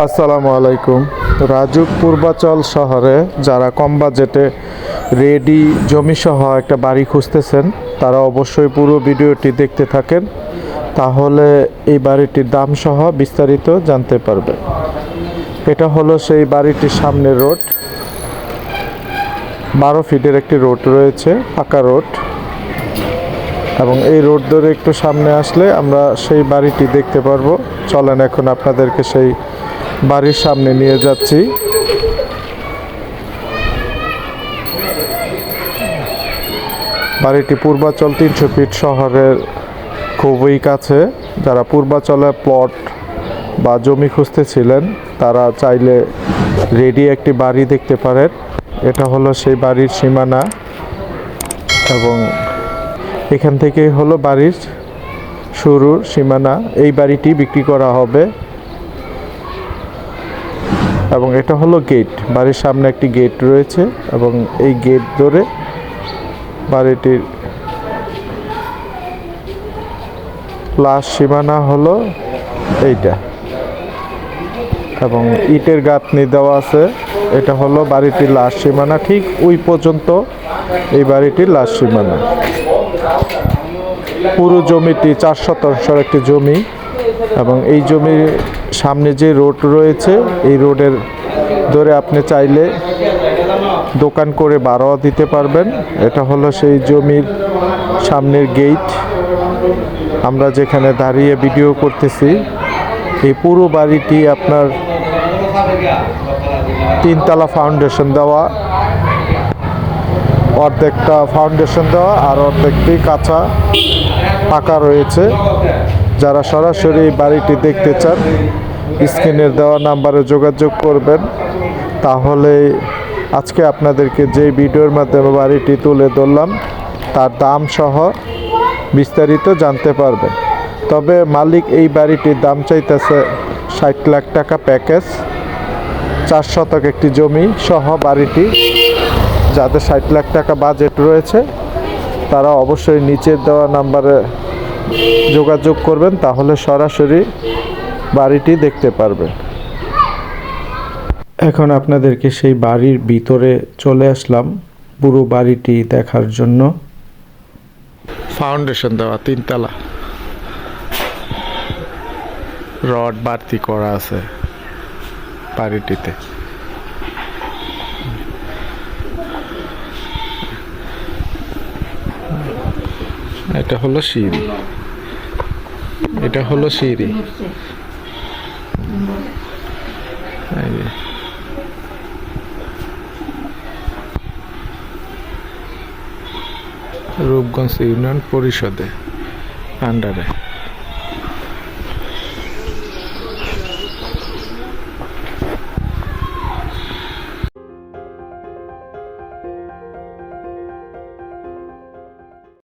আসসালামু আলাইকুম। রাজুক পূর্বাচল শহরে যারা কম বাজেটে রেডি জমিসহ একটা বাড়ি খুঁজতেছেন, তারা অবশ্যই পুরো ভিডিওটি দেখতে থাকেন। তাহলে এই বাড়িটির দাম সহ বিস্তারিত জানতে পারবে এটা হলো সেই বাড়িটির সামনের রোড। বারো ফিটের একটি রোড রয়েছে, পাকা রোড। এবং এই রোড ধরে একটু সামনে আসলে আমরা সেই বাড়িটি দেখতে পারব। চলেন এখন আপনাদেরকে সেই বাড়ির সামনে নিয়ে যাচ্ছি। বাড়িটি পূর্বাচল তিনশো ফিট শহরের খুবই কাছে। যারা পূর্বাচলে প্লট বা জমি খুঁজতেছিলেন তারা চাইলে রেডি একটি বাড়ি দেখতে পারেন। এটা হলো সেই বাড়ির সীমানা এবং এখান থেকেই হলো বাড়ির শুরুর সীমানা। এই বাড়িটি বিক্রি করা হবে এবং এটা হলো গেট বাড়ির সামনে একটি গেট রয়েছে এবং এই গেট ধরে বাড়িটির লাশ সীমানা হলো এইটা। এবং ইটের গাঁথনি দেওয়া আছে। এটা হলো বাড়িটির লাশ সীমানা। ঠিক ওই পর্যন্ত এই বাড়িটির লাশ সীমানা। পুরো জমিটি চার শতাংশের একটি জমি। এবং এই জমির সামনে যে রোড রয়েছে, এই রোডের ধরে আপনি চাইলে দোকান করে বারোয়া দিতে পারবেন। এটা হলো সেই জমির সামনের গেট আমরা যেখানে দাঁড়িয়ে ভিডিও করতেছি, এই পুরো বাড়িটি আপনার তিনতলা ফাউন্ডেশন দেওয়া। অর্ধেকটা ফাউন্ডেশন দেওয়া আর অর্ধেকটি কাঁচা পাকা রয়েছে। যারা সরাসরি বাড়িটি দেখতে চান, স্ক্রিনের দেওয়া নাম্বারে যোগাযোগ করবেন। তাহলে আজকে আপনাদেরকে যে ভিডিওর মাধ্যমে বাড়িটি তুলে ধরলাম, তার দাম সহ বিস্তারিত জানতে পারবেন। তবে মালিক এই বাড়িটির দাম চাইতেছে ষাট লাখ টাকা প্যাকেজ, চার শতক একটি জমি সহ বাড়িটি। যাদের ষাট লাখ টাকা বাজেট রয়েছে, তারা অবশ্যই নিচের দেওয়া নাম্বারে যোগাযোগ করবেন, তাহলে সরাসরি বাড়িটি দেখতে পারবেন। এখন আপনাদেরকে সেই বাড়ির ভিতরে চলে আসলাম, পুরো বাড়িটি দেখার জন্য। ফাউন্ডেশন দেওয়া, তিনতলা। রড বাড়তি করা আছে বাড়িটিতে। এটা হলো সিঁড়ি। এটা হলো সিঁড়ি। রূপগঞ্জ ইউনিয়ন পরিষদে আন্ডারে